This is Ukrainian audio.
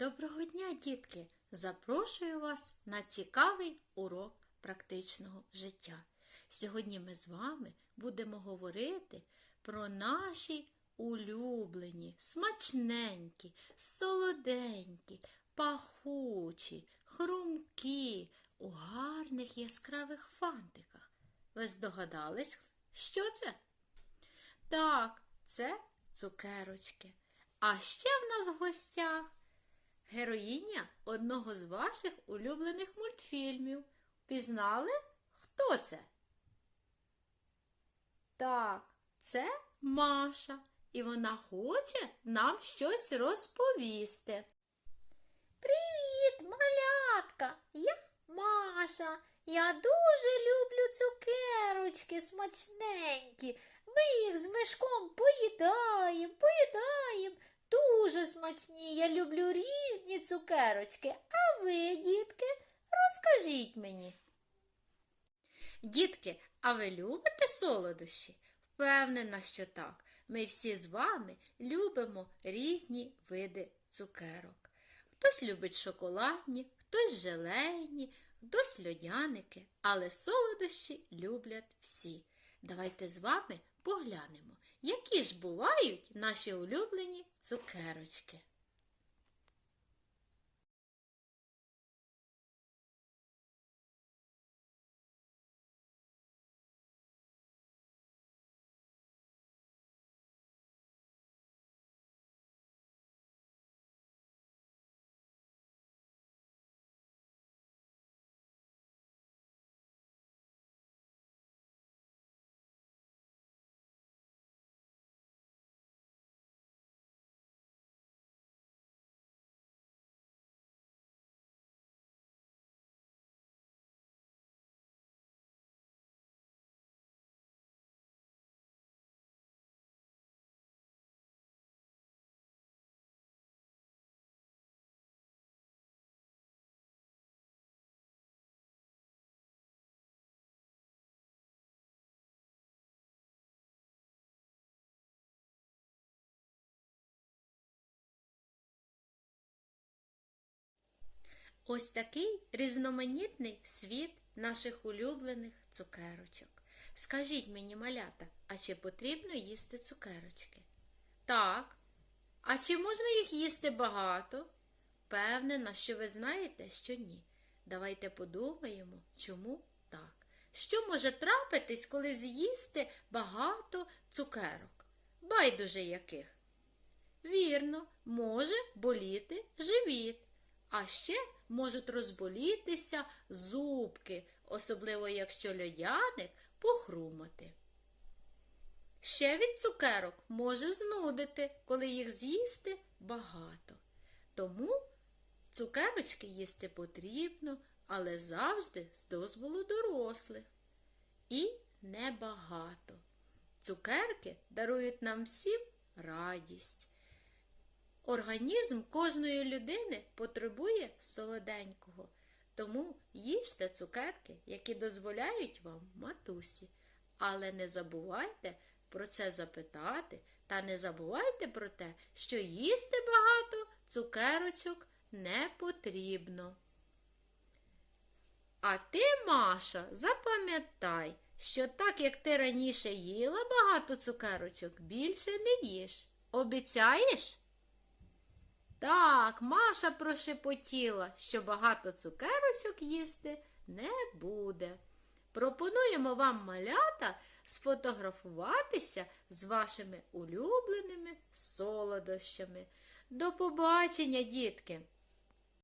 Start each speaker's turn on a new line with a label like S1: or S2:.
S1: Доброго дня, дітки! Запрошую вас на цікавий урок практичного життя. Сьогодні ми з вами будемо говорити про наші улюблені, смачненькі, солоденькі, пахучі, хрумкі, у гарних яскравих фантиках. Ви здогадались, що це? Так, це цукерочки. А ще в нас в гостях героїня одного з ваших улюблених мультфільмів. Пізнали, хто це? Так, це Маша, і вона хоче нам щось розповісти. Привіт, малятка! Я Маша. Я дуже люблю цукерочки смачненькі. Ми їх з поїдаємо, поїдаємо. Смачні. Я люблю різні цукерочки. А ви, дітки, розкажіть мені. Дітки, а ви любите солодощі? Впевнена, що так. Ми всі з вами любимо різні види цукерок. Хтось любить шоколадні, хтось желейні, хтось льодяники, але солодощі люблять всі. Давайте з вами поглянемо, які ж бувають наші улюблені цукерочки. Ось такий різноманітний світ наших улюблених цукерочок. Скажіть мені, малята, а чи потрібно їсти цукерочки? Так. А чи можна їх їсти багато? Певнена, що ви знаєте, що ні. Давайте подумаємо, чому так. Що може трапитись, коли з'їсти багато цукерок? Байдуже яких? Вірно, може боліти живіт. А ще можуть розболітися зубки, особливо якщо льодяник похрумати. Ще від цукерок може знудити, коли їх з'їсти багато. Тому цукерочки їсти потрібно, але завжди з дозволу дорослих. І небагато. Цукерки дарують нам всім радість. Організм кожної людини потребує солоденького, тому їжте цукерки, які дозволяють вам матусі. Але не забувайте про це запитати та не забувайте про те, що їсти багато цукерочок не потрібно. А ти, Маша, запам'ятай, що так як ти раніше їла багато цукерочок, більше не їж. Обіцяєш? Так, Маша прошепотіла, що багато цукерочок їсти не буде. Пропонуємо вам малята сфотографуватися з вашими улюбленими солодощами. До побачення, дітки!